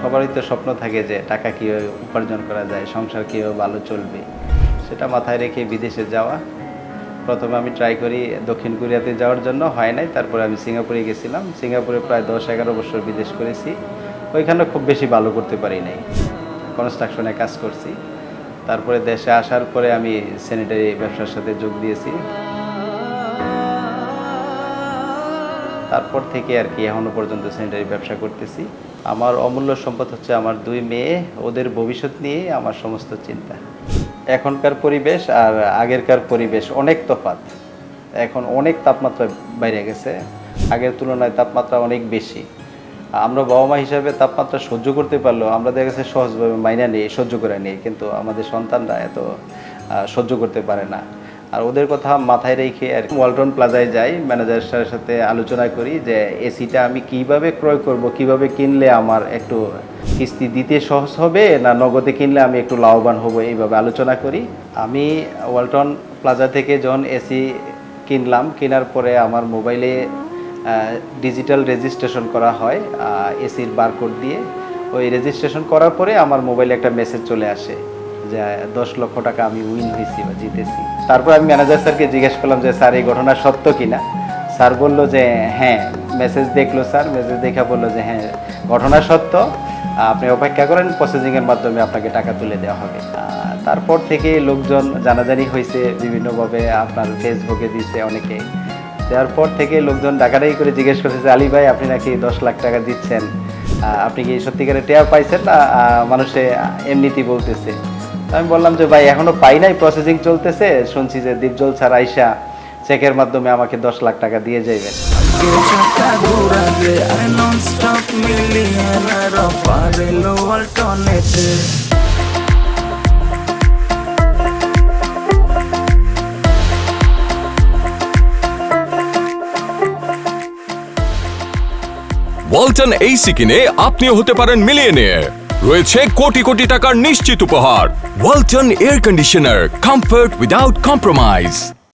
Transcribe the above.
সবারই তো স্বপ্ন থাকে যে টাকা কীভাবে উপার্জন করা যায়, সংসার কীভাবে ভালো চলবে, সেটা মাথায় রেখে বিদেশে যাওয়া। প্রথমে আমি ট্রাই করি দক্ষিণ কোরিয়াতে যাওয়ার জন্য, হয় নাই। তারপরে আমি সিঙ্গাপুরে গেছিলাম। সিঙ্গাপুরে প্রায় দশ এগারো বছর বিদেশ করেছি। ওইখানে খুব বেশি ভালো করতে পারি নাই। কনস্ট্রাকশনে কাজ করছি। তারপরে দেশে আসার পরে আমি স্যানিটারি ব্যবসার সাথে যোগ দিয়েছি। তারপর থেকে আর কি এখনও পর্যন্ত স্যানিটারি ব্যবসা করতেছি। আমার অমূল্য সম্পদ হচ্ছে আমার দুই মেয়ে, ওদের ভবিষ্যৎ নিয়ে আমার সমস্ত চিন্তা। এখনকার পরিবেশ আর আগেরকার পরিবেশ অনেক তফাৎ। এখন অনেক তাপমাত্রা বাইরে গেছে। আগের তুলনায় তাপমাত্রা অনেক বেশি। আমরা বাবা মা হিসাবে তাপমাত্রা সহ্য করতে পারলেও আমরা দেখা গেছে সহজভাবে মাইনা নিয়ে, সহ্য করে নিই। কিন্তু আমাদের সন্তানরা এত সহ্য করতে পারে না। আর ওদের কথা মাথায় রেখে আর ওয়ালটন প্লাজায় যাই ম্যানেজারের সাথে আলোচনা করি যে এসিটা আমি কীভাবে ক্রয় করব, কীভাবে কিনলে আমার একটু কিস্তি দিতে সহজ হবে না নগদে কিনলে আমি একটু লাভবান হব, এইভাবে আলোচনা করি। আমি ওয়ালটন প্লাজা থেকে যখন এসি কিনলাম, কেনার পরে আমার মোবাইলে ডিজিটাল রেজিস্ট্রেশন করা হয় এসির বারকোড দিয়ে। ওই রেজিস্ট্রেশন করার পরে আমার মোবাইলে একটা মেসেজ চলে আসে। যে দশ লক্ষ টাকা আমি উইন হয়েছি বা জিতেছি। তারপর আমি ম্যানেজার স্যারকে জিজ্ঞেস করলাম যে, স্যার, এই ঘটনা সত্য কিনা? স্যার বলল যে হ্যাঁ মেসেজ দেখল স্যার। মেসেজ দেখা বলল যে হ্যাঁ ঘটনা সত্য। আপনি অপেক্ষা করেন প্রসেসিংয়ের মাধ্যমে আপনাকে টাকা তুলে দেওয়া হবে। তারপর থেকে লোকজন জানাজানি হয়েছে, বিভিন্নভাবে আপনার ফেসবুকে দিচ্ছে অনেকে। দেওয়ার পর থেকে লোকজন ডাকাডাকি করে জিজ্ঞেস করছে যে, আলী ভাই, আপনি নাকি দশ লাখ টাকা দিচ্ছেন? আপনি কি সত্যিকারে টেয়ার পাইছেন না? মানুষে এমনিতেই বলতেছে। আমি বললাম যে, ভাই, এখনও পাই নাই প্রসেসিং চলতেছে। শুনছি যে দীপজল স্যার আইসা চেকের মাধ্যমে আমাকে দশ লাখ টাকা দিয়ে যাইবেন। ওয়ালটন এইসি কিনে আপনিও হতে পারেন মিলিয়নিয়ার। রয়েছে কোটি কোটি টাকার নিশ্চিত উপহার। Walton air conditioner comfort without compromise